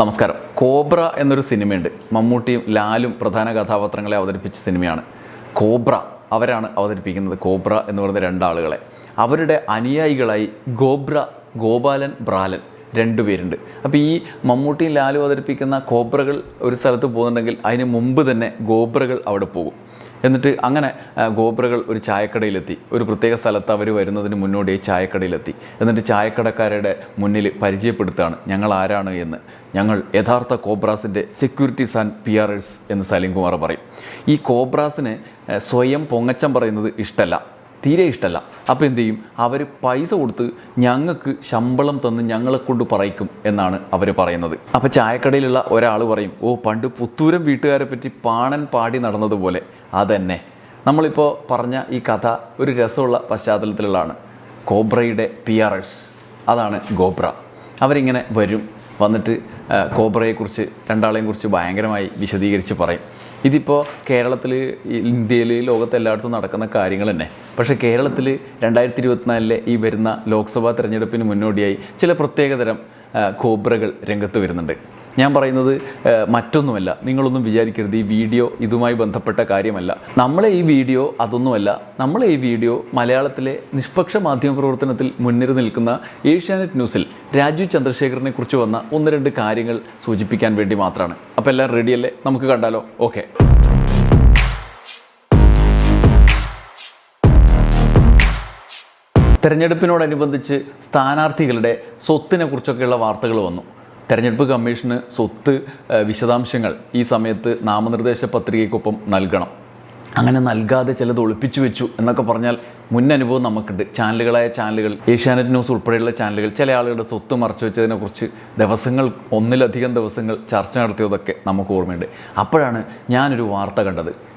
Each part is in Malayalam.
നമസ്കാരം. കോബ്ര എന്നൊരു സിനിമയുണ്ട്. മമ്മൂട്ടിയും ലാലും പ്രധാന കഥാപാത്രങ്ങളെ അവതരിപ്പിച്ച സിനിമയാണ്. കോബ്ര. അവരാണ് അവതരിപ്പിക്കുന്നത് കോബ്ര എന്ന് പറയുന്ന രണ്ടാളുകളെ. അവരുടെ അനുയായികളായി ഗോബ്ര ഗോപാലൻ ബ്രാലൻ രണ്ടുപേരുണ്ട് അപ്പോൾ ഈ മമ്മൂട്ടിയും ലാലും അവതരിപ്പിക്കുന്ന കോബ്രകൾ ഒരു സ്ഥലത്ത് പോകുന്നുണ്ടെങ്കിൽ അതിന് മുമ്പ് തന്നെ ഗോബ്രകൾ അവിടെ പോകും. എന്നിട്ട് അങ്ങനെ ഗോബ്രകൾ ഒരു ചായക്കടയിലെത്തി. ഒരു പ്രത്യേക സ്ഥലത്ത് അവർ വരുന്നതിന് മുന്നോടിയായി ചായക്കടയിലെത്തി. എന്നിട്ട് ചായക്കടക്കാരുടെ മുന്നിൽ പരിചയപ്പെടുത്തുകയാണ് ഞങ്ങൾ ആരാണ് എന്ന്? ഞങ്ങൾ യഥാർത്ഥ കോബ്രാസിന്റെ securities and P R S എന്ന് സലീം കുമാർ പറയും. ഈ കോബ്രാസിന് സ്വയം പൊങ്ങച്ചം പറയുന്നത് ഇഷ്ടമല്ല തീരെ ഇഷ്ടമല്ല അപ്പോൾ എന്ത് ചെയ്യും? അവർ പൈസ കൊടുത്ത് ഞങ്ങൾക്ക് ശമ്പളം തന്ന് ഞങ്ങളെ കൊണ്ട് പറയിക്കും എന്നാണ് അവർ പറയുന്നത്. അപ്പോൾ ചായക്കടയിലുള്ള ഒരാൾ പറയും ഓ പണ്ട് പുത്തൂരം വീട്ടുകാരെ പറ്റി പാണൻ പാടി നടന്നതുപോലെ അതന്നെ. നമ്മളിപ്പോൾ പറഞ്ഞ ഈ കഥ ഒരു രസമുള്ള പശ്ചാത്തലത്തിലുള്ളതാണ് കോബ്രയുടെ പി ആർ എസ് അതാണ് ഗോബ്ര. അവരിങ്ങനെ വരും വന്നിട്ട് കോബ്രയെക്കുറിച്ച് രണ്ടാളെയും കുറിച്ച് ഭയങ്കരമായി വിശദീകരിച്ച് പറയും. ഇതിപ്പോൾ കേരളത്തിൽ ഇന്ത്യയിൽ ലോകത്തെല്ലായിടത്തും നടക്കുന്ന കാര്യങ്ങൾ തന്നെ പക്ഷേ കേരളത്തിൽ രണ്ടായിരത്തി ഇരുപത്തിനാലിലെ ഈ വരുന്ന ലോക്സഭാ തെരഞ്ഞെടുപ്പിന് മുന്നോടിയായി ചില പ്രത്യേകതരം കോബ്രകൾ രംഗത്ത് വരുന്നുണ്ട്. ഞാൻ പറയുന്നത് മറ്റൊന്നുമല്ല. നിങ്ങളൊന്നും വിചാരിക്കരുത് ഈ വീഡിയോ ഇതുമായി ബന്ധപ്പെട്ട കാര്യമല്ല. നമ്മളെ ഈ വീഡിയോ അതൊന്നുമല്ല. നമ്മളെ ഈ വീഡിയോ മലയാളത്തിലെ നിഷ്പക്ഷ മാധ്യമ പ്രവർത്തനത്തിൽ മുൻനിര നിൽക്കുന്ന ഏഷ്യാനെറ്റ് ന്യൂസിൽ രാജു ചന്ദ്രശേഖരനെ കുറിച്ച് വന്ന ഒന്ന് രണ്ട് കാര്യങ്ങൾ സൂചിപ്പിക്കാൻ വേണ്ടി മാത്രമാണ്. അപ്പോൾ എല്ലാം റെഡിയല്ലേ? നമുക്ക് കണ്ടാലോ? ഓക്കെ. തെരഞ്ഞെടുപ്പിനോടനുബന്ധിച്ച് സ്ഥാനാർത്ഥികളുടെ സ്വത്തിനെ കുറിച്ചൊക്കെയുള്ള വാർത്തകൾ വന്നു. തെരഞ്ഞെടുപ്പ് കമ്മീഷന് സ്വത്ത് വിശദാംശങ്ങൾ ഈ സമയത്ത് നാമനിർദ്ദേശ പത്രികയ്ക്കൊപ്പം നൽകണം. അങ്ങനെ നൽകാതെ ചിലത് ഒളിപ്പിച്ചു വെച്ചു എന്നൊക്കെ പറഞ്ഞാൽ മുൻ അനുഭവം നമുക്കുണ്ട്. ചാനലുകളായ ചാനലുകൾ ഏഷ്യാനെറ്റ് ന്യൂസ് ഉൾപ്പെടെയുള്ള ചാനലുകൾ ചില ആളുകളുടെ സ്വത്ത് മറച്ചു വെച്ചതിനെക്കുറിച്ച് ദിവസങ്ങൾ ഒന്നിലധികം ദിവസങ്ങൾ ചർച്ച നടത്തിയതൊക്കെ നമുക്ക് ഓർമ്മയുണ്ട്. അപ്പോഴാണ് ഞാനൊരു വാർത്ത കണ്ടത്.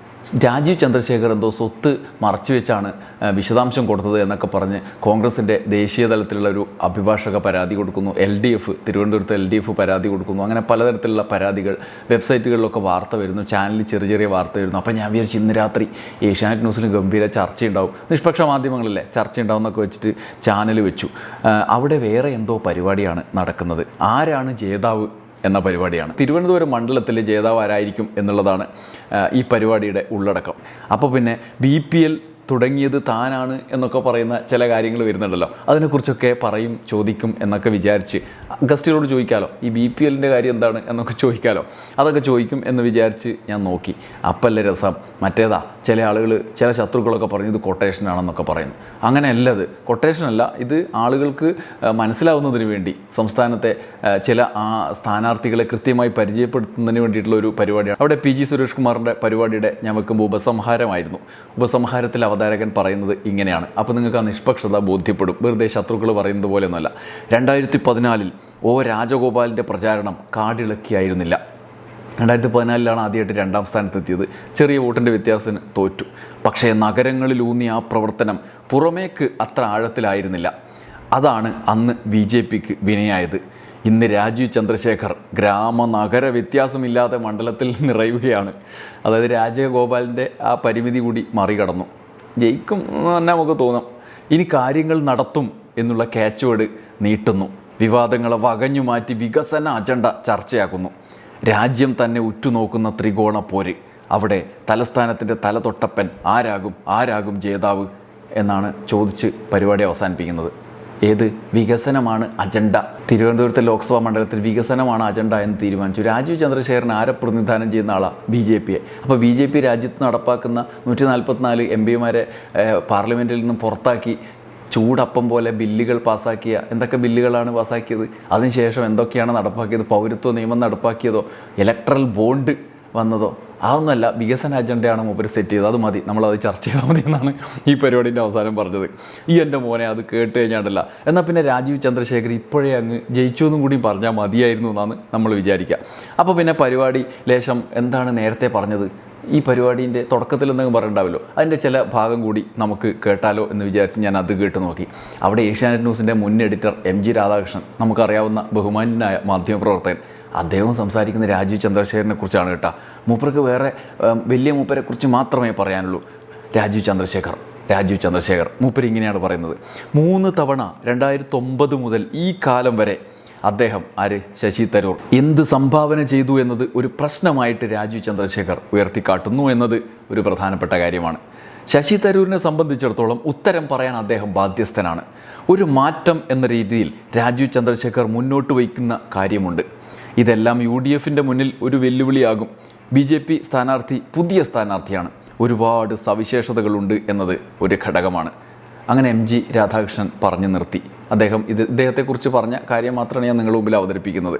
രാജീവ് ചന്ദ്രശേഖർ എന്തോ സ്വത്ത് മറച്ചു വെച്ചാണ് വിശദാംശം കൊടുത്തത് എന്നൊക്കെ പറഞ്ഞ് കോൺഗ്രസിന്റെ ദേശീയ തലത്തിലുള്ള ഒരു അഭിഭാഷക പരാതി കൊടുക്കുന്നു. എൽ ഡി എഫ് തിരുവനന്തപുരത്ത് എൽ ഡി എഫ് പരാതി കൊടുക്കുന്നു. അങ്ങനെ പലതരത്തിലുള്ള പരാതികൾ വെബ്സൈറ്റുകളിലൊക്കെ വാർത്ത വരുന്നു ചാനലിൽ ചെറിയ ചെറിയ വാർത്ത വരുന്നു. അപ്പോൾ ഞാൻ വിചാരിച്ചു ഇന്ന് രാത്രി ഏഷ്യാനെറ്റ് ന്യൂസിൽ ഗംഭീര ചർച്ചയുണ്ടാവും. നിഷ്പക്ഷ മാധ്യമങ്ങളിലെ ചർച്ചയുണ്ടാവും എന്നൊക്കെ വെച്ചിട്ട് ചാനൽ വെച്ചു. അവിടെ വേറെ എന്തോ പരിപാടിയാണ് നടക്കുന്നത്. ആരാണ് ജേതാവ് എന്ന പരിപാടിയാണ്. തിരുവനന്തപുരം മണ്ഡലത്തിൽ ജേതാവ് ആരായിരിക്കും എന്നുള്ളതാണ് ഈ പരിപാടിയുടെ ഉള്ളടക്കം. അപ്പോൾ പിന്നെ ബി പി എൽ തുടങ്ങിയത് താനാണ് എന്നൊക്കെ പറയുന്ന ചില കാര്യങ്ങൾ വരുന്നുണ്ടല്ലോ. അതിനെക്കുറിച്ചൊക്കെ പറയും ചോദിക്കും എന്നൊക്കെ വിചാരിച്ച് ഗസ്റ്റുകളോട് ചോദിക്കാമല്ലോ ഈ ബി പി എല്ലിന്റെ കാര്യം എന്താണ്? എന്നൊക്കെ ചോദിക്കാമല്ലോ അതൊക്കെ ചോദിക്കും എന്ന് വിചാരിച്ച് ഞാൻ നോക്കി. അപ്പല്ല രസം. മറ്റേതാ ചില ആളുകൾ ചില ശത്രുക്കളൊക്കെ പറഞ്ഞു ഇത് കൊട്ടേഷനാണെന്നൊക്കെ പറയുന്നു. അങ്ങനെയല്ല അത് കൊട്ടേഷനല്ല ഇത് ആളുകൾക്ക് മനസ്സിലാവുന്നതിന് വേണ്ടി. സംസ്ഥാനത്തെ ചില ആ സ്ഥാനാർത്ഥികളെ കൃത്യമായി പരിചയപ്പെടുത്തുന്നതിന് വേണ്ടിയിട്ടുള്ള ഒരു പരിപാടിയാണ്. അവിടെ പി ജി സുരേഷ് കുമാറിന്റെ പരിപാടിയുടെ ഞാൻ വെക്കുമ്പോൾ ഉപസംഹാരമായിരുന്നു. ഉപസംഹാരത്തിൽ അവതാരകൻ പറയുന്നത് ഇങ്ങനെയാണ്. അപ്പോൾ നിങ്ങൾക്ക് ആ നിഷ്പക്ഷത ബോധ്യപ്പെടും. വെറുതെ ശത്രുക്കൾ പറയുന്നത് പോലെയൊന്നുമല്ല. രണ്ടായിരത്തി പതിനാലിൽ ഒ രാജഗോപാലിന്റെ പ്രചാരണം കാടിളക്കിയായിരുന്നില്ല. രണ്ടായിരത്തി പതിനാലിലാണ് ആദ്യമായിട്ട് രണ്ടാം സ്ഥാനത്തെത്തിയത്. ചെറിയ വോട്ടിന്റെ വ്യത്യാസത്തിന് തോറ്റു. പക്ഷേ നഗരങ്ങളിലൂന്നിയ ആ പ്രവർത്തനം പുറമേക്ക് അത്ര ആഴത്തിലായിരുന്നില്ല. അതാണ് അന്ന് ബി ജെ പിക്ക് വിനയായത്. ഇന്ന് രാജീവ് ചന്ദ്രശേഖർ ഗ്രാമ നഗര വ്യത്യാസമില്ലാതെ മണ്ഡലത്തിൽ നിറയുകയാണ്. അതായത് രാജഗോപാലിന്റെ ആ പരിമിതി കൂടി മറികടന്നു. ജയിക്കും എന്ന് തന്നെ നമുക്ക് തോന്നാം. ഇനി കാര്യങ്ങൾ നടത്തും എന്നുള്ള ക്യാച്ച് വേർഡ് നീട്ടുന്നു. വിവാദങ്ങളെ വകഞ്ഞു മാറ്റി വികസന അജണ്ട ചർച്ചയാക്കുന്നു. രാജ്യം തന്നെ ഉറ്റുനോക്കുന്ന ത്രികോണ പോര്. അവിടെ തലസ്ഥാനത്തിന്റെ തലതൊട്ടപ്പൻ ആരാകും ആരാകും ജേതാവ് എന്നാണ് ചോദിച്ച് പരിപാടി അവസാനിപ്പിക്കുന്നത്. ഏത് വികസനമാണ് അജണ്ട? തിരുവനന്തപുരത്തെ ലോക്സഭാ മണ്ഡലത്തിൽ വികസനമാണ് അജണ്ട എന്ന് തീരുമാനിച്ചു. രാജീവ് ചന്ദ്രശേഖരൻ ആരെ പ്രതിനിധാനം ചെയ്യുന്ന ആളാണ് ബി ജെ പിയെ. അപ്പോൾ ബി ജെ പി രാജ്യത്ത് നടപ്പാക്കുന്ന നൂറ്റി നാൽപ്പത്തിനാല് എം പിമാരെ പാർലമെന്റിൽ നിന്നും പുറത്താക്കി ചൂടപ്പം പോലെ ബില്ലുകൾ പാസ്സാക്കിയ എന്തൊക്കെ ബില്ലുകളാണ് പാസ്സാക്കിയത് അതിനുശേഷം എന്തൊക്കെയാണ് നടപ്പാക്കിയത്? പൗരത്വ നിയമം നടപ്പാക്കിയതോ ഇലക്ട്രൽ ബോണ്ട് വന്നതോ? അതൊന്നുമല്ല വികസന അജണ്ടയാണ് മൂപ്പർ സെറ്റ് ചെയ്തത്. അത് മതി. നമ്മളത് ചർച്ച ചെയ്താൽ മതി എന്നാണ് ഈ പരിപാടിന്റെ അവസാനം പറഞ്ഞത്. ഈ എന്റെ മോനെ അത് കേട്ട് കഴിഞ്ഞാണ്ടല്ല. എന്നാൽ പിന്നെ രാജീവ് ചന്ദ്രശേഖർ ഇപ്പോഴേ അങ്ങ് ജയിച്ചു എന്നും കൂടി പറഞ്ഞാൽ മതിയായിരുന്നു എന്നാണ് നമ്മൾ വിചാരിക്കുക. അപ്പോൾ പിന്നെ പരിപാടി ലേശം എന്താണ് നേരത്തെ പറഞ്ഞത്? ഈ പരിപാടീന്റെ തുടക്കത്തിൽ എന്തെങ്കിലും പറയണ്ടാവല്ലോ അതിന്റെ ചില ഭാഗം കൂടി നമുക്ക് കേട്ടാലോ എന്ന് വിചാരിച്ച് ഞാൻ അത് കേട്ട് നോക്കി. അവിടെ ഏഷ്യാനെറ്റ് ന്യൂസിന്റെ മുൻ എഡിറ്റർ എം ജി രാധാകൃഷ്ണൻ നമുക്കറിയാവുന്ന ബഹുമാന്യനായ മാധ്യമപ്രവർത്തകൻ. അദ്ദേഹം സംസാരിക്കുന്ന രാജീവ് ചന്ദ്രശേഖരനെ കുറിച്ചാണ് കേട്ടോ. മൂപ്പർക്ക് വേറെ വലിയ മൂപ്പരെക്കുറിച്ച് മാത്രമേ പറയാനുള്ളൂ. രാജീവ് ചന്ദ്രശേഖർ രാജീവ് ചന്ദ്രശേഖർ. മൂപ്പർ ഇങ്ങനെയാണ് പറയുന്നത്. മൂന്ന് തവണ രണ്ടായിരത്തി ഒമ്പത് മുതൽ ഈ കാലം വരെ അദ്ദേഹം ആര്? ശശി തരൂർ. എന്ത് സംഭാവന ചെയ്തു എന്നത് ഒരു പ്രശ്നമായിട്ട് രാജീവ് ചന്ദ്രശേഖർ ഉയർത്തിക്കാട്ടുന്നു എന്നത് ഒരു പ്രധാനപ്പെട്ട കാര്യമാണ്. ശശി തരൂരിനെ സംബന്ധിച്ചിടത്തോളം ഉത്തരം പറയാൻ അദ്ദേഹം ബാധ്യസ്ഥനാണ്. ഒരു മാറ്റം എന്ന രീതിയിൽ രാജീവ് ചന്ദ്രശേഖർ മുന്നോട്ട് വയ്ക്കുന്ന കാര്യമുണ്ട്. ഇതെല്ലാം യു ഡി എഫിന്റെ മുന്നിൽ ഒരു വെല്ലുവിളിയാകും. ബി ജെ പി സ്ഥാനാർത്ഥി പുതിയ സ്ഥാനാർത്ഥിയാണ്. ഒരുപാട് സവിശേഷതകളുണ്ട് എന്നത് ഒരു ഘടകമാണ്. അങ്ങനെ എം ജി രാധാകൃഷ്ണൻ പറഞ്ഞു നിർത്തി. അദ്ദേഹം ഇത് ഇദ്ദേഹത്തെക്കുറിച്ച് പറഞ്ഞ കാര്യം മാത്രമാണ് ഞാൻ നിങ്ങളുടെ മുമ്പിൽ അവതരിപ്പിക്കുന്നത്.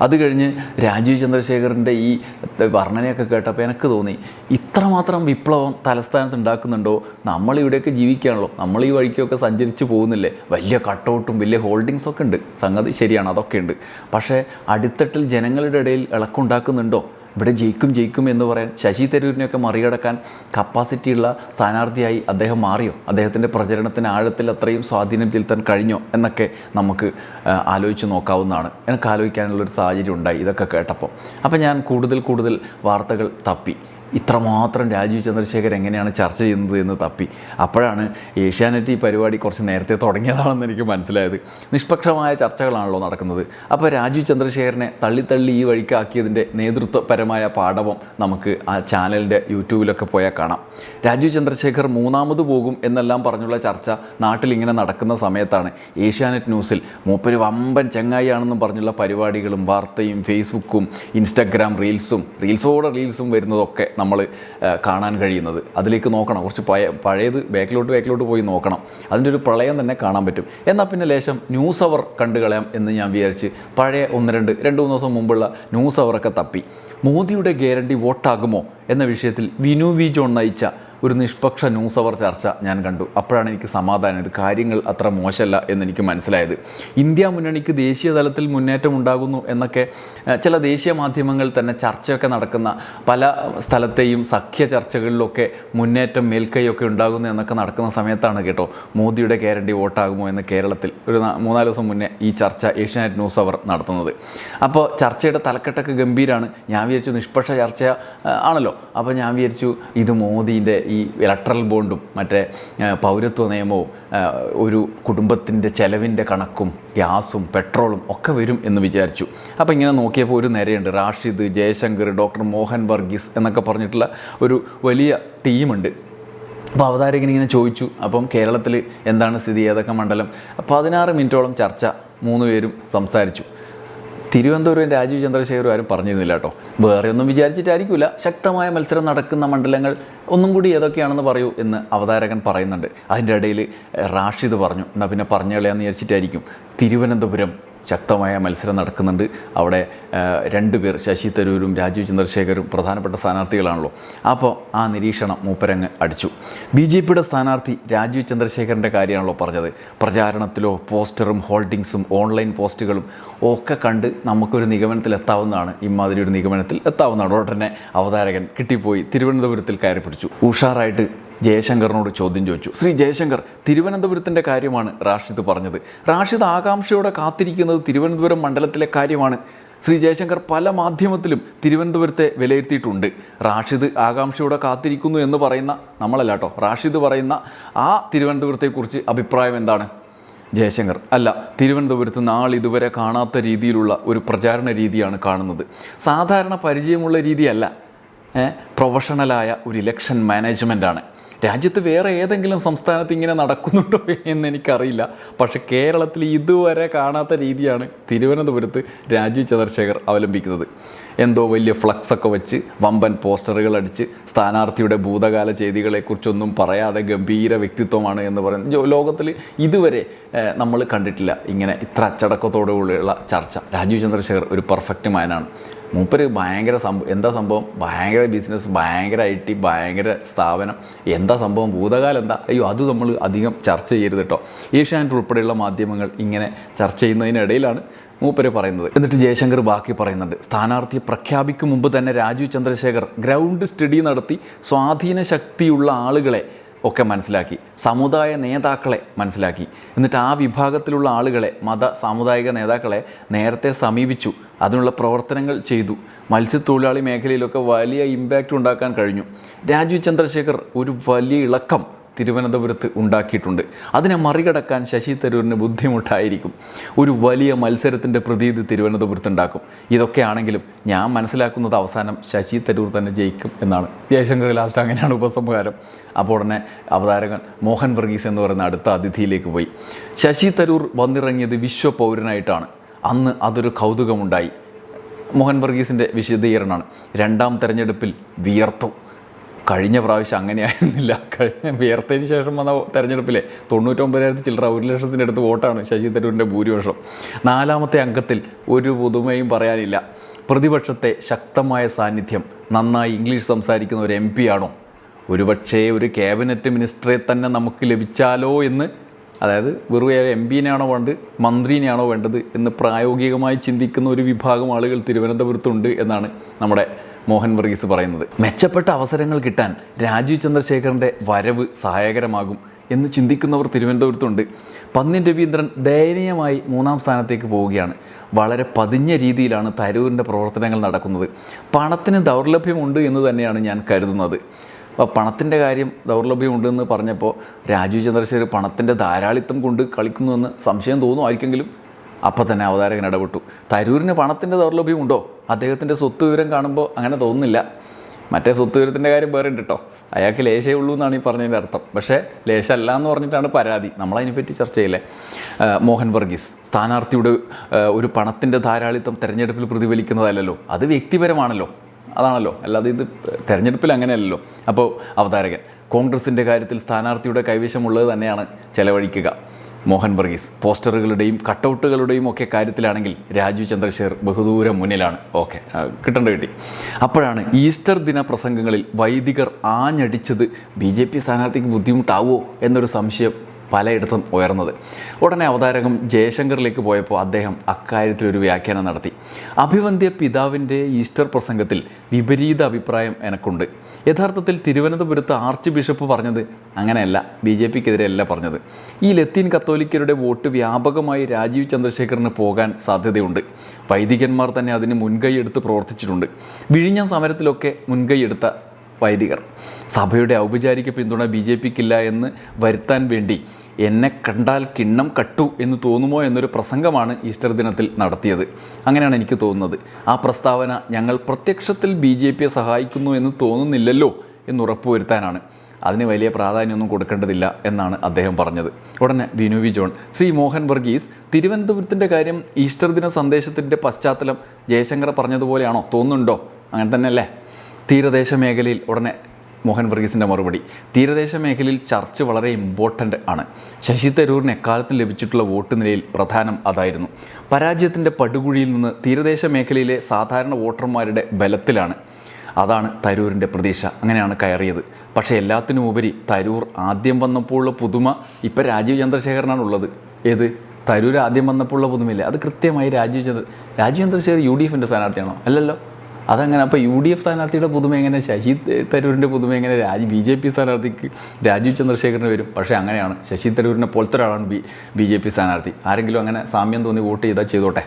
അത് കഴിഞ്ഞ് രാജീവ് ചന്ദ്രശേഖറിന്റെ ഈ വർണനയൊക്കെ കേട്ടപ്പോൾ എനിക്ക് തോന്നി ഇത്രമാത്രം വിപ്ലവം തലസ്ഥാനത്ത് ഉണ്ടാക്കുന്നുണ്ടോ? നമ്മളിവിടെയൊക്കെ ജീവിക്കുകയാണല്ലോ. നമ്മൾ ഈ വഴിക്കൊക്കെ സഞ്ചരിച്ച് പോകുന്നില്ലേ? വലിയ കട്ടൗട്ടും വലിയ ഹോൾഡിങ്സൊക്കെ ഉണ്ട്. സംഗതി ശരിയാണ് അതൊക്കെ ഉണ്ട്. പക്ഷേ അടിത്തട്ടിൽ ജനങ്ങളുടെ ഇടയിൽ ഇളക്കുണ്ടാക്കുന്നുണ്ടോ? ഇവിടെ ജയിക്കും ജയിക്കും എന്ന് പറയാൻ ശശി തരൂരിനെയൊക്കെ മറികടക്കാൻ കപ്പാസിറ്റിയുള്ള സ്ഥാനാർത്ഥിയായി അദ്ദേഹം മാറിയോ? അദ്ദേഹത്തിന്റെ പ്രചരണത്തിന് ആഴത്തിൽ അത്രയും സ്വാധീനം ചെലുത്താൻ കഴിഞ്ഞോ? എന്നൊക്കെ നമുക്ക് ആലോചിച്ച് നോക്കാവുന്നതാണ്. എനിക്ക് ആലോചിക്കാനുള്ളൊരു സാഹചര്യം ഉണ്ടായി ഇതൊക്കെ കേട്ടപ്പോൾ. അപ്പോൾ ഞാൻ കൂടുതൽ കൂടുതൽ വാർത്തകൾ തപ്പി. ഇത്രമാത്രം രാജീവ് ചന്ദ്രശേഖർ എങ്ങനെയാണ് ചർച്ച ചെയ്യുന്നത് എന്ന് തപ്പി. അപ്പോഴാണ് ഏഷ്യാനെറ്റ് ഈ പരിപാടി കുറച്ച് നേരത്തെ തുടങ്ങിയതാണെന്ന് എനിക്ക് മനസ്സിലായത്. നിഷ്പക്ഷമായ ചർച്ചകളാണല്ലോ നടക്കുന്നത്. അപ്പോൾ രാജീവ് ചന്ദ്രശേഖരനെ തള്ളിത്തള്ളി ഈ വഴിക്കാക്കിയതിന്റെ നേതൃത്വപരമായ പാഠവം നമുക്ക് ആ ചാനലിന്റെ യൂട്യൂബിലൊക്കെ പോയാൽ കാണാം. രാജീവ് ചന്ദ്രശേഖർ മൂന്നാമത് പോകും എന്നെല്ലാം പറഞ്ഞുള്ള ചർച്ച നാട്ടിലിങ്ങനെ നടക്കുന്ന സമയത്താണ് ഏഷ്യാനെറ്റ് ന്യൂസിൽ മൂപ്പര് വമ്പൻ ചെങ്ങായിയാണെന്നും പറഞ്ഞുള്ള പരിപാടികളും വാർത്തയും ഫേസ്ബുക്കും ഇൻസ്റ്റഗ്രാം റീൽസും റീൽസോടെ റീൽസും വരുന്നതൊക്കെ നമ്മൾ കാണാൻ കഴിയുന്നത്. അതിലേക്ക് നോക്കണം. കുറച്ച് പഴയ പഴയത് ബാക്കിലോട്ട് ബാക്കിലോട്ട് പോയി നോക്കണം. അതിന്റെ ഒരു പ്രളയം തന്നെ കാണാൻ പറ്റും. എന്നാൽ പിന്നെ ലേശം ന്യൂസ് അവർ കണ്ടു കളയാം എന്ന് ഞാൻ വിചാരിച്ച് പഴയ ഒന്ന് രണ്ട് രണ്ട് മൂന്ന് ദിവസം മുമ്പുള്ള ന്യൂസ് അവറൊക്കെ തപ്പി. മോദിയുടെ ഗ്യാരണ്ടി വോട്ടാകുമോ എന്ന വിഷയത്തിൽ വിനു വി ജോൺ നയിച്ച ഒരു നിഷ്പക്ഷ ന്യൂസ് അവർ ചർച്ച ഞാൻ കണ്ടു. അപ്പോഴാണ് എനിക്ക് സമാധാനം. ഇത് കാര്യങ്ങൾ അത്ര മോശമല്ല എന്നെനിക്ക് മനസ്സിലായത്. ഇന്ത്യ മുന്നണിക്ക് ദേശീയ തലത്തിൽ മുന്നേറ്റം ഉണ്ടാകുന്നു എന്നൊക്കെ ചില ദേശീയ മാധ്യമങ്ങൾ തന്നെ ചർച്ചയൊക്കെ നടക്കുന്ന പല സ്ഥലത്തെയും സഖ്യ ചർച്ചകളിലൊക്കെ മുന്നേറ്റം മേൽക്കൈയൊക്കെ ഉണ്ടാകുന്നു എന്നൊക്കെ നടക്കുന്ന സമയത്താണ് കേട്ടോ മോദിയുടെ ഗ്യാരണ്ടി വോട്ടാകുമോ എന്ന് കേരളത്തിൽ ഒരു മൂന്നാൽ ദിവസം മുന്നേ ഈ ചർച്ച ഏഷ്യാനെറ്റ് ന്യൂസ് അവർ നടത്തുന്നത്. അപ്പോൾ ചർച്ചയുടെ തലക്കെട്ടൊക്കെ ഗംഭീരമാണ് ഞാൻ വിചാരിച്ചു നിഷ്പക്ഷ ചർച്ച ആണല്ലോ. അപ്പോൾ ഞാൻ വിചാരിച്ചു ഇത് മോദീന്റെ ഈ ഇലക്ട്രൽ ബോണ്ടും മറ്റേ പൗരത്വ നിയമവും ഒരു കുടുംബത്തിന്റെ ചെലവിന്റെ കണക്കും ഗ്യാസും പെട്രോളും ഒക്കെ വരും എന്ന് വിചാരിച്ചു. അപ്പോൾ ഇങ്ങനെ നോക്കിയപ്പോൾ ഒരു നിരയുണ്ട്. റാഷിദ് ജയശങ്കർ ഡോക്ടർ മോഹൻ വർഗീസ് എന്നൊക്കെ പറഞ്ഞിട്ടുള്ള ഒരു വലിയ ടീമുണ്ട്. അപ്പോൾ അവതാരകൻ ഇങ്ങനെ ചോദിച്ചു. അപ്പം കേരളത്തിൽ എന്താണ് സ്ഥിതി? ഏതൊക്കെ മണ്ഡലം? പതിനാറ് മിനിറ്റോളം ചർച്ച. മൂന്ന് പേരും സംസാരിച്ചു. തിരുവനന്തപുരം രാജീവ് ചന്ദ്രശേഖരും ആരും പറഞ്ഞിരുന്നില്ല കേട്ടോ. വേറെ ഒന്നും വിചാരിച്ചിട്ടായിരിക്കില്ല ശക്തമായ മത്സരം നടക്കുന്ന മണ്ഡലങ്ങൾ ഒന്നും കൂടി ഏതൊക്കെയാണെന്ന് പറയൂ എന്ന് അവതാരകൻ പറയുന്നുണ്ട്. അതിന്റെ ഇടയിൽ റാഷിദ് പറഞ്ഞു. എന്നാൽ പിന്നെ പറഞ്ഞു കളയാന്ന് വിചാരിച്ചിട്ടായിരിക്കും. തിരുവനന്തപുരം ശക്തമായ മത്സരം നടക്കുന്നുണ്ട്. അവിടെ രണ്ട് പേർ ശശി തരൂരും രാജീവ് ചന്ദ്രശേഖരും പ്രധാനപ്പെട്ട സ്ഥാനാർത്ഥികളാണല്ലോ. അപ്പോൾ ആ നിരീക്ഷണം മൂപ്പരങ്ങ് അടിച്ചു. ബി ജെ പിയുടെ സ്ഥാനാർത്ഥി രാജീവ് ചന്ദ്രശേഖരന്റെ കാര്യമാണല്ലോ പറഞ്ഞത്. പ്രചാരണത്തിലോ പോസ്റ്ററും ഹോൾഡിങ്സും ഓൺലൈൻ പോസ്റ്റുകളും ഒക്കെ കണ്ട് നമുക്കൊരു നിഗമനത്തിൽ എത്താവുന്നതാണ്. ഇമാതിരി ഒരു നിഗമനത്തിൽ എത്താവുന്നതാണ്. ഉടനെ അവതാരകൻ കിട്ടിപ്പോയി തിരുവനന്തപുരത്തിൽ കയറി പിടിച്ചു. ഉഷാറായിട്ട് ജയശങ്കറിനോട് ചോദ്യം ചോദിച്ചു. ശ്രീ ജയശങ്കർ തിരുവനന്തപുരത്തിന്റെ കാര്യമാണ് റാഷിദ് പറഞ്ഞത്. റാഷിദ് ആകാംക്ഷയോടെ കാത്തിരിക്കുന്നത് തിരുവനന്തപുരം മണ്ഡലത്തിലെ കാര്യമാണ്. ശ്രീ ജയശങ്കർ പല മാധ്യമത്തിലും തിരുവനന്തപുരത്തെ വിലയിരുത്തിയിട്ടുണ്ട്. റാഷിദ് ആകാംക്ഷയോടെ കാത്തിരിക്കുന്നു എന്ന് പറയുന്ന നമ്മളല്ല കേട്ടോ. റാഷിദ് പറയുന്ന ആ തിരുവനന്തപുരത്തെക്കുറിച്ച് അഭിപ്രായം എന്താണ്? ജയശങ്കർ അല്ല തിരുവനന്തപുരത്ത് നാളിതുവരെ കാണാത്ത രീതിയിലുള്ള ഒരു പ്രചാരണ രീതിയാണ് കാണുന്നത്. സാധാരണ പരിചയമുള്ള രീതിയല്ല പ്രൊഫഷണലായ ഒരു ഇലക്ഷൻ മാനേജ്മെന്റാണ് രാജ്യത്ത് വേറെ ഏതെങ്കിലും സംസ്ഥാനത്ത് ഇങ്ങനെ നടക്കുന്നുണ്ടോ എന്ന് എനിക്കറിയില്ല. പക്ഷേ കേരളത്തിൽ ഇതുവരെ കാണാത്ത രീതിയാണ് തിരുവനന്തപുരത്ത് രാജീവ് ചന്ദ്രശേഖർ അവലംബിക്കുന്നത്. എന്തോ വലിയ ഫ്ലക്സൊക്കെ വെച്ച് വമ്പൻ പോസ്റ്ററുകൾ അടിച്ച് സ്ഥാനാർത്ഥിയുടെ ഭൂതകാല ചെയ്തികളെക്കുറിച്ചൊന്നും പറയാതെ ഗംഭീര വ്യക്തിത്വമാണ് എന്ന് പറയുന്നത്. ലോകത്തിൽ ഇതുവരെ നമ്മൾ കണ്ടിട്ടില്ല ഇങ്ങനെ ഇത്ര അച്ചടക്കത്തോടുകൂടിയുള്ള ചർച്ച. രാജീവ് ചന്ദ്രശേഖർ ഒരു പെർഫെക്റ്റ് മാനാണ് മൂപ്പര് ഭയങ്കര സംഭവം എന്താ സംഭവം? ഭയങ്കര ബിസിനസ് ഭയങ്കര ഐ ടി ഭയങ്കര സ്ഥാപനം. എന്താ സംഭവം? ഭൂതകാലം എന്താ? അയ്യോ അത് നമ്മൾ അധികം ചർച്ച ചെയ്യരുത് കേട്ടോ ഏഷ്യാനെറ്റ് ഉൾപ്പെടെയുള്ള മാധ്യമങ്ങൾ ഇങ്ങനെ ചർച്ച ചെയ്യുന്നതിനിടയിലാണ് മൂപ്പര് പറയുന്നത്. എന്നിട്ട് ജയശങ്കർ ബാക്കി പറയുന്നുണ്ട്. സ്ഥാനാർത്ഥിയെ പ്രഖ്യാപിക്കും മുമ്പ് തന്നെ രാജീവ് ചന്ദ്രശേഖർ ഗ്രൗണ്ട് സ്റ്റഡി നടത്തി സ്വാധീന ശക്തിയുള്ള ആളുകളെ ഒക്കെ മനസ്സിലാക്കി സമുദായ നേതാക്കളെ മനസ്സിലാക്കി. എന്നിട്ട് ആ വിഭാഗത്തിലുള്ള ആളുകളെ മത സാമുദായിക നേതാക്കളെ നേരത്തെ സമീപിച്ചു. അതിനുള്ള പ്രവർത്തനങ്ങൾ ചെയ്തു. മത്സ്യത്തൊഴിലാളി മേഖലയിലൊക്കെ വലിയ ഇമ്പാക്റ്റ് ഉണ്ടാക്കാൻ കഴിഞ്ഞു. രാജീവ് ചന്ദ്രശേഖർ ഒരു വലിയ ഇളക്കം തിരുവനന്തപുരത്ത് ഉണ്ടാക്കിയിട്ടുണ്ട്. അതിനെ മറികടക്കാൻ ശശി തരൂരിന് ബുദ്ധിമുട്ടായിരിക്കും. ഒരു വലിയ മത്സരത്തിന്റെ പ്രതീതി തിരുവനന്തപുരത്ത് ഉണ്ടാക്കും. ഇതൊക്കെയാണെങ്കിലും ഞാൻ മനസ്സിലാക്കുന്നത് അവസാനം ശശി തരൂർ തന്നെ ജയിക്കും എന്നാണ്. ജയശങ്കർ ലാസ്റ്റ് അങ്ങനെയാണ് ഉപസംഹാരം. അപ്പോൾ ഉടനെ അവതാരകൻ മോഹൻ വർഗീസ് എന്ന് പറയുന്ന അടുത്ത അതിഥിയിലേക്ക് പോയി. ശശി തരൂർ വന്നിറങ്ങിയത് വിശ്വ പൗരനായിട്ടാണ്. അന്ന് അതൊരു കൗതുകമുണ്ടായി. മോഹൻ വർഗീസിന്റെ വിശദീകരണമാണ്. രണ്ടാം തെരഞ്ഞെടുപ്പിൽ വിയർത്തു. കഴിഞ്ഞ പ്രാവശ്യം അങ്ങനെയായിരുന്നില്ല. കഴിഞ്ഞ വിയർത്തതിന് ശേഷം വന്ന തെരഞ്ഞെടുപ്പിലെ തൊണ്ണൂറ്റൊമ്പതിനായിരത്തി ചില്ലറ ഒരു ലക്ഷത്തിന്റെ അടുത്ത് വോട്ടാണ് ശശി തരൂരിന്റെ ഭൂരിപക്ഷം. നാലാമത്തെ അംഗത്തിൽ ഒരു പുതുമയും പറയാനില്ല. പ്രതിപക്ഷത്തെ ശക്തമായ സാന്നിധ്യം നന്നായി ഇംഗ്ലീഷ് സംസാരിക്കുന്ന ഒരു എം പി ആണോ? ഒരുപക്ഷേ ഒരു ക്യാബിനറ്റ് മിനിസ്റ്ററെ തന്നെ നമുക്ക് ലഭിച്ചാലോ എന്ന്? അതായത് വെറും എം പിനെയാണോ വേണ്ടത് മന്ത്രിനെയാണോ വേണ്ടത് എന്ന് പ്രായോഗികമായി ചിന്തിക്കുന്ന ഒരു വിഭാഗം ആളുകൾ തിരുവനന്തപുരത്തുണ്ട് എന്നാണ് നമ്മുടെ മോഹൻ വർഗീസ് പറയുന്നത്. മെച്ചപ്പെട്ട അവസരങ്ങൾ കിട്ടാൻ രാജീവ് ചന്ദ്രശേഖറിന്റെ വരവ് സഹായകരമാകും എന്ന് ചിന്തിക്കുന്നവർ തിരുവനന്തപുരത്തുണ്ട്. പന്നിൻ രവീന്ദ്രൻ ദയനീയമായി മൂന്നാം സ്ഥാനത്തേക്ക് പോവുകയാണ്. വളരെ പതിഞ്ഞ രീതിയിലാണ് തരൂരിന്റെ പ്രവർത്തനങ്ങൾ നടക്കുന്നത്. പണത്തിന് ദൗർലഭ്യമുണ്ട് എന്ന് തന്നെയാണ് ഞാൻ കരുതുന്നത്. അപ്പോൾ പണത്തിന്റെ കാര്യം ദൗർലഭ്യമുണ്ടെന്ന് പറഞ്ഞപ്പോൾ രാജീവ് ചന്ദ്രശേഖർ പണത്തിന്റെ ധാരാളിത്തം കൊണ്ട് കളിക്കുന്നുവെന്ന് സംശയം തോന്നുമായിരിക്കെങ്കിലും അപ്പം തന്നെ അവതാരകൻ ഇടപെട്ടു. തരൂരിന് പണത്തിന്റെ ദൗർലഭ്യമുണ്ടോ? അദ്ദേഹത്തിന്റെ സ്വത്ത് വിവരം കാണുമ്പോൾ അങ്ങനെ തോന്നുന്നില്ല. മറ്റേ സ്വത്ത് വിവരത്തിന്റെ കാര്യം വേറെ ഉണ്ട് കേട്ടോ അയാൾക്ക് ലേശേ ഉള്ളൂ എന്നാണ് ഈ പറഞ്ഞതിന്റെ അർത്ഥം. പക്ഷേ ലേശമല്ല എന്ന് പറഞ്ഞിട്ടാണ് പരാതി. നമ്മളതിനെപ്പറ്റി ചർച്ച ചെയ്യില്ലേ? മോഹൻ വർഗീസ് സ്ഥാനാർത്ഥിയുടെ ഒരു പണത്തിന്റെ ധാരാളിത്തം തിരഞ്ഞെടുപ്പിൽ പ്രതിഫലിക്കുന്നതല്ലല്ലോ. അത് വ്യക്തിപരമാണല്ലോ. അതാണല്ലോ. അല്ലാതെ ഇത് തിരഞ്ഞെടുപ്പിൽ അങ്ങനെയല്ലല്ലോ. അപ്പോൾ അവതാരകൻ കോൺഗ്രസിന്റെ കാര്യത്തിൽ സ്ഥാനാർത്ഥിയുടെ കൈവശമുള്ളത് തന്നെയാണ് ചെലവഴിക്കുക. മോഹൻ വർഗീസ്. പോസ്റ്ററുകളുടെയും കട്ടൗട്ടുകളുടെയും ഒക്കെ കാര്യത്തിലാണെങ്കിൽ രാജു ചന്ദ്രശേഖർ ബഹുദൂരം മുന്നിലാണ്. ഓക്കെ കിട്ടേണ്ട കിട്ടി. അപ്പോഴാണ് ഈസ്റ്റർ ദിന പ്രസംഗങ്ങളിൽ വൈദികർ ആഞ്ഞടിച്ചത് ബി ജെ പി സ്ഥാനാർത്ഥിക്ക് ബുദ്ധിമുട്ടാവോ എന്നൊരു സംശയം പലയിടത്തും ഉയർന്നത്. ഉടനെ അവതാരകം ജയശങ്കറിലേക്ക് പോയപ്പോൾ അദ്ദേഹം അക്കാര്യത്തിൽ ഒരു വ്യാഖ്യാനം നടത്തി. അഭിവന്ധ്യ പിതാവിന്റെ ഈസ്റ്റർ പ്രസംഗത്തിൽ വിപരീത അഭിപ്രായം എനക്കുണ്ട്. യഥാർത്ഥത്തിൽ തിരുവനന്തപുരത്ത് ആർച്ച് ബിഷപ്പ് പറഞ്ഞത് അങ്ങനെയല്ല ബി ജെ പിക്കെതിരെയല്ല പറഞ്ഞത്. ഈ ലത്തീൻ കത്തോലിക്കരുടെ വോട്ട് വ്യാപകമായി രാജീവ് ചന്ദ്രശേഖറിന് പോകാൻ സാധ്യതയുണ്ട്. വൈദികന്മാർ തന്നെ അതിന് മുൻകൈയെടുത്ത് പ്രവർത്തിച്ചിട്ടുണ്ട്. വിഴിഞ്ഞം സമരത്തിലൊക്കെ മുൻകൈയെടുത്ത വൈദികർ. സഭയുടെ ഔപചാരിക പിന്തുണ ബി ജെ പിക്കില്ല എന്ന് വരുത്താൻ വേണ്ടി എന്നെ കണ്ടാൽ കിണ്ണം കട്ടു എന്ന് തോന്നുമോ എന്നൊരു പ്രസംഗമാണ് ഈസ്റ്റർ ദിനത്തിൽ നടത്തിയത്. അങ്ങനെയാണ് എനിക്ക് തോന്നുന്നത്. ആ പ്രസ്താവന ഞങ്ങൾ പ്രത്യക്ഷത്തിൽ ബി ജെ പിയെ സഹായിക്കുന്നു എന്ന് തോന്നുന്നില്ലല്ലോ എന്ന് ഉറപ്പുവരുത്താനാണ്. അതിന് വലിയ പ്രാധാന്യമൊന്നും കൊടുക്കേണ്ടതില്ല എന്നാണ് അദ്ദേഹം പറഞ്ഞത്. ഉടനെ വിനു വി ജോൺ ശ്രീ മോഹൻ വർഗീസ് തിരുവനന്തപുരത്തിന്റെ കാര്യം ഈസ്റ്റർ ദിന സന്ദേശത്തിന്റെ പശ്ചാത്തലം ജയശങ്കർ പറഞ്ഞതുപോലെയാണോ? തോന്നുന്നുണ്ടോ? അങ്ങനെ തന്നെയല്ലേ? തീരദേശ മേഖലയിൽ ഉടനെ മോഹൻ വർഗീസിന്റെ മറുപടി. തീരദേശ മേഖലയിൽ ചർച്ച വളരെ ഇമ്പോർട്ടന്റ് ആണ്. ശശി തരൂരിന് എക്കാലത്തും ലഭിച്ചിട്ടുള്ള വോട്ട് നിലയിൽ പ്രധാനം അതായിരുന്നു. പരാജയത്തിന്റെ പടുകുഴിയിൽ നിന്ന് തീരദേശ മേഖലയിലെ സാധാരണ വോട്ടർമാരുടെ ബലത്തിലാണ്. അതാണ് തരൂരിന്റെ പ്രതീക്ഷ. അങ്ങനെയാണ് കയറിയത്. പക്ഷേ എല്ലാത്തിനും ഉപരി തരൂർ ആദ്യം വന്നപ്പോഴുള്ള പുതുമ ഇപ്പം രാജീവ് ചന്ദ്രശേഖരനാണ് ഉള്ളത്. ഏത്? തരൂർ ആദ്യം വന്നപ്പോഴുള്ള പുതുമയില്ല? അത് കൃത്യമായി രാജീവ് ചന്ദ്ര രാജീവ് ചന്ദ്രശേഖർ യു ഡി എഫിന്റെ സ്ഥാനാർത്ഥിയാണോ? അല്ലല്ലോ. അതങ്ങനെ അപ്പോൾ യു ഡി എഫ് സ്ഥാനാർത്ഥിയുടെ പുതുമ എങ്ങനെ ശശി തരൂരിന്റെ പുതുമ എങ്ങനെ രാജി ബി ജെ പി സ്ഥാനാർത്ഥിക്ക് രാജീവ് ചന്ദ്രശേഖരന് വരും? പക്ഷേ അങ്ങനെയാണ്. ശശി തരൂരിനെ പോലത്തെ ഒരാളാണ് ബി ബി ജെ പി സ്ഥാനാർത്ഥി. ആരെങ്കിലും അങ്ങനെ സാമ്യം തോന്നി വോട്ട് ചെയ്താൽ ചെയ്തോട്ടെ.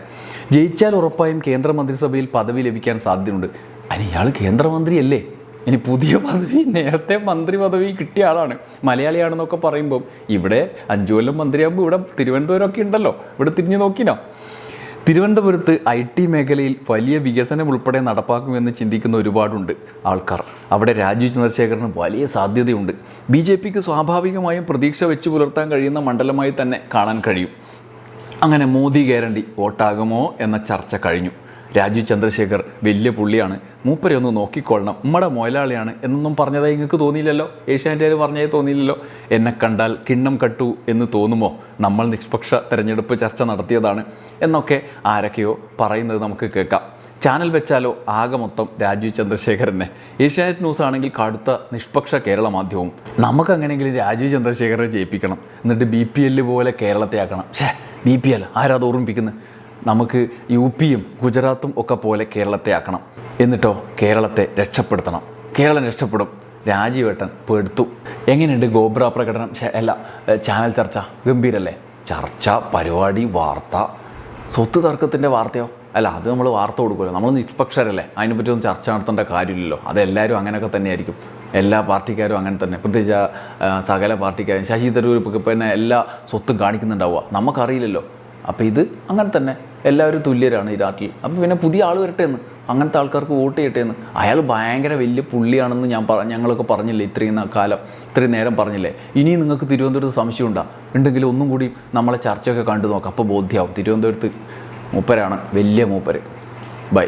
ജയിച്ചാൽ ഉറപ്പായും കേന്ദ്രമന്ത്രിസഭയിൽ പദവി ലഭിക്കാൻ സാധ്യതയുണ്ട്. അതിന് ഇയാൾ കേന്ദ്രമന്ത്രിയല്ലേ? ഇനി പുതിയ പദവി നേരത്തെ മന്ത്രി പദവി കിട്ടിയ ആളാണ്. മലയാളിയാണെന്നൊക്കെ പറയുമ്പം ഇവിടെ അഞ്ചു കൊല്ലം മന്ത്രിയാകുമ്പോൾ ഇവിടെ തിരുവനന്തപുരമൊക്കെ ഉണ്ടല്ലോ. ഇവിടെ തിരിഞ്ഞു നോക്കിനോ? തിരുവനന്തപുരത്ത് ഐ ടി മേഖലയിൽ വലിയ വികസനം ഉൾപ്പെടെ നടപ്പാക്കുമെന്ന് ചിന്തിക്കുന്ന ഒരുപാടുണ്ട് ആൾക്കാർ. അവിടെ രാജീവ് ചന്ദ്രശേഖരന് വലിയ സാധ്യതയുണ്ട്. ബി ജെ പിക്ക് സ്വാഭാവികമായും പ്രതീക്ഷ വെച്ച് പുലർത്താൻ കഴിയുന്ന മണ്ഡലമായി തന്നെ കാണാൻ കഴിയും. അങ്ങനെ മോദി ഗ്യാരണ്ടി വോട്ടാകുമോ എന്ന ചർച്ച കഴിഞ്ഞു. രാജീവ് ചന്ദ്രശേഖർ വലിയ പുള്ളിയാണ്. മൂപ്പരെ ഒന്ന് നോക്കിക്കൊള്ളണം. ഉമ്മടെ മൊയലാളിയാണ് എന്നൊന്നും പറഞ്ഞതായി നിങ്ങൾക്ക് തോന്നിയില്ലല്ലോ? ഏഷ്യാനെറ്റ് പറഞ്ഞതായി തോന്നിയില്ലല്ലോ? എന്നെ കണ്ടാൽ കിണ്ണം കട്ടു എന്ന് തോന്നുമോ? നമ്മൾ നിഷ്പക്ഷ തെരഞ്ഞെടുപ്പ് ചർച്ച നടത്തിയതാണ്. എന്നൊക്കെ ആരൊക്കെയോ പറയുന്നത് നമുക്ക് കേൾക്കാം. ചാനൽ വെച്ചാലോ ആകെ മൊത്തം രാജീവ് ചന്ദ്രശേഖരനെ. ഏഷ്യാനെറ്റ് ന്യൂസ് ആണെങ്കിൽ കടുത്ത നിഷ്പക്ഷ കേരള മാധ്യമവും. നമുക്ക് അങ്ങനെയെങ്കിലും രാജീവ് ചന്ദ്രശേഖരനെ ജയിപ്പിക്കണം. എന്നിട്ട് ബി പി എല്ല് പോലെ കേരളത്തെ ആക്കണം. ഛേ ബി പി എൽ ആരാത് ഓർമ്മിപ്പിക്കുന്നത് നമുക്ക് യു പിയും ഗുജറാത്തും ഒക്കെ പോലെ കേരളത്തെ ആക്കണം. എന്നിട്ടോ കേരളത്തെ രക്ഷപ്പെടുത്തണം. കേരളം രക്ഷപ്പെടും. രാജീവേട്ടൻ പെടുത്തു. എങ്ങനെയുണ്ട് ഗോബ്ര പ്രകടനം? അല്ല ചാനൽ ചർച്ച? ഗംഭീരല്ലേ? ചർച്ച പരിപാടി വാർത്ത സ്വത്ത് തർക്കത്തിന്റെ വാർത്തയോ? അല്ല അത് നമ്മൾ വാർത്ത കൊടുക്കുമല്ലോ. നമ്മൾ നിഷ്പക്ഷരല്ലേ? അതിനെപ്പറ്റി ഒന്നും ചർച്ച നടത്തേണ്ട കാര്യമില്ലല്ലോ. അതെല്ലാവരും അങ്ങനെയൊക്കെ തന്നെയായിരിക്കും. എല്ലാ പാർട്ടിക്കാരും അങ്ങനെ തന്നെ. പ്രത്യേകിച്ച് സകല പാർട്ടിക്കാരും. ശശി തരൂർ ഇപ്പോൾ പിന്നെ എല്ലാ സ്വത്തും കാണിക്കുന്നുണ്ടാവുക. നമുക്കറിയില്ലല്ലോ. അപ്പോൾ ഇത് അങ്ങനെ തന്നെ. എല്ലാവരും തുല്യരാണ് ഈ നാട്ടിൽ അപ്പോൾ പിന്നെ പുതിയ ആൾ വരട്ടെ എന്ന് അങ്ങനത്തെ ആൾക്കാർക്ക് വോട്ട് ചെയ്യട്ടെ എന്ന് അയാൾ ഭയങ്കര വലിയ പുള്ളിയാണെന്ന് ഞാൻ പറ ഞങ്ങളൊക്കെ പറഞ്ഞില്ലേ ഇത്രയും കാലം ഇത്രയും നേരം പറഞ്ഞില്ലേ? ഇനിയും നിങ്ങൾക്ക് തിരുവനന്തപുരത്ത് സംശയമുണ്ടോ ഉണ്ടെങ്കിൽ ഒന്നും കൂടി നമ്മളെ ചർച്ചയൊക്കെ കണ്ടു നോക്കാം. അപ്പോൾ ബോധ്യമാവും തിരുവനന്തപുരത്ത് മൂപ്പരാണ് വലിയ മൂപ്പര്. ബൈ.